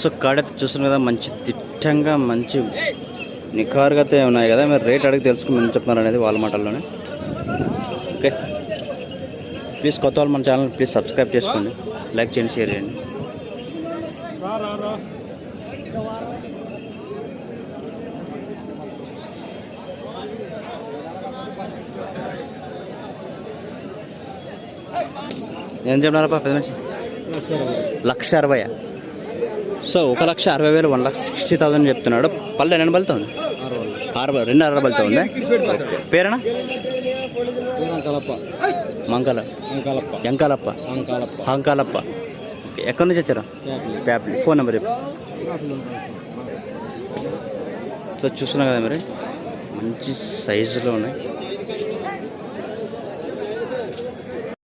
So కాడైతే చూస్తున్నారు కదా మంచి తిట్టంగా మంచి నిఖారుగా అయితే ఉన్నాయి కదా. మీరు రేట్ అడిగి తెలుసుకుని చెప్తున్నారు అనేది వాళ్ళ మాటల్లోనే. ఓకే. ప్లీజ్ కొత్త వాళ్ళు మన ఛానల్ ప్లీజ్ సబ్స్క్రైబ్ చేసుకోండి. లైక్ చేయండి షేర్ చేయండి. ఏం చెప్పినారప్ప పెద్ద మనిషి? లక్ష అరవై. సో ఒక లక్ష అరవై వేలు వన్ లక్ష సిక్స్టీ థౌసండ్ చెప్తున్నాడు. పల్లె ఎన్ని బలుతుంది అరవై రెండు అరవై బలుతా ఉంది? పేరేనా? మంకల. ఎంకాలప్ప. అంకాలప్ప హంకాలప్ప. ఎక్కడి నుంచి వచ్చారా? ప్యాప్లీ. ఫోన్ నెంబర్ చెప్పు. సో చూస్తున్నా కదా మరి. మంచి సైజులో ఉన్నాయి.